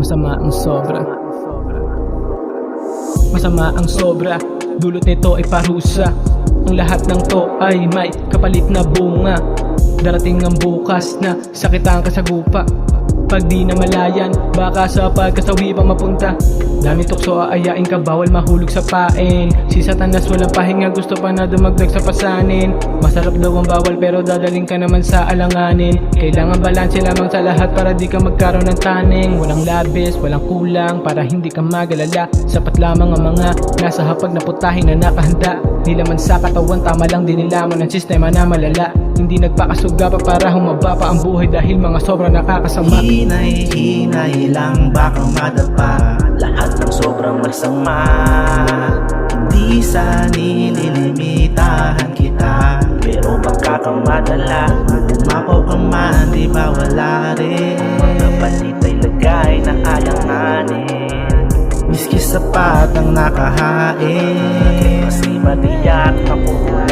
Masama ang sobra. Masama ang sobra. Dulot nito ay parusa. Ang lahat ng to ay may kapalit na bunga. Darating ang bukas na sakit ang kasagupa Pag di na malayan, baka sa pagkasawi pa mapunta. Dami tukso aayain ka, bawal mahulog sa pain. Si satanas walang pahinga, gusto pa na dumagdag sa pasanin. Masarap daw ang bawal pero dadaling ka naman sa alanganin. Kailangan balanse lamang sa lahat para di ka magkaroon ng taning. Walang labis, walang kulang para hindi ka magalala. Sapat lamang ang mga nasa hapag na putahin na nakahanda. Di laman sa katawan, tama lang din nilaman ng sistema na malala. Hindi nagpakasuga pa para humaba pa ang buhay dahil mga sobrang nakakasama Hinay, hinay lang baka madapa. Lahat ng sobrang masama Hindi sa nililimitahan kita. Pero pagkakamadala Umapaw ka man, di ba wala rin? Mga palit ay lagay na alanganin Miski sapat ang nakahain. Mas di ba tiyak na kukulangin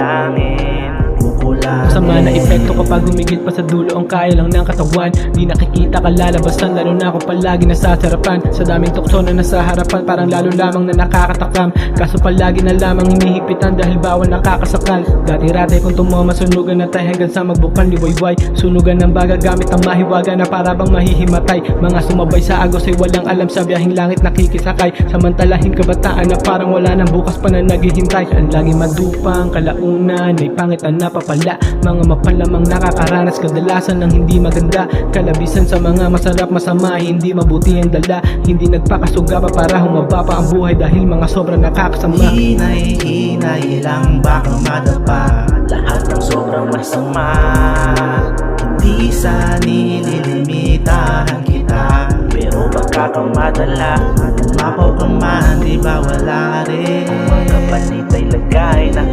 kapag humigit pa sa dulo ang kaya lang ng katawan Di nakikita kalalabasan lalo na ako palagi nasasarapan. Sa daming tukso na nasa harapan parang lalo lamang na nakakatakam. Kaso palagi na lamang hinihipitan dahil bawal nakakasakal. Dati-rate kung tumama sunugan na tayo hanggang sa magbukan liwayway Sunugan ng baga gamit ang mahiwaga na para bang mahihimatay. Mga sumabay sa agos ay walang alam sa biyahing langit nakikisakay. Samantalahin kabataan na parang wala nang bukas pa na naghihintay. Ang laging madupang kalaunan ay pangit na napapala. Mga mapalamang nakakaranas kadalasan ng hindi maganda. Kalabisan sa mga masarap masama hindi mabuti ang dala. Hindi nagpakasuga pa para humaba pa ang buhay dahil mga sobrang nakakasama. Hinay, hinay lang baka madapa? Lahat ng sobrang masama. Hindi sa nililimitahan kita. Pero pagkakamadala Umapaw ka man, di ba wala rin? Mga kapalit ay lagay na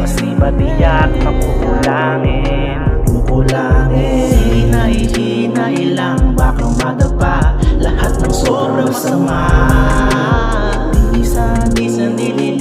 Mas di ba tiyak na kukulangin. Kukulangin Hinay, hinay lang baka madapa. Lahat ng sobrang sama. Di sa, di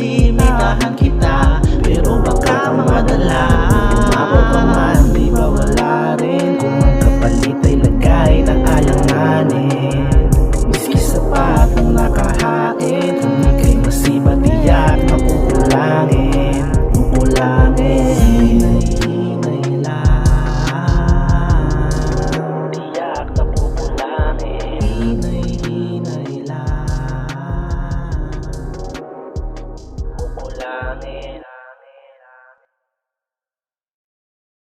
lang Kukulangin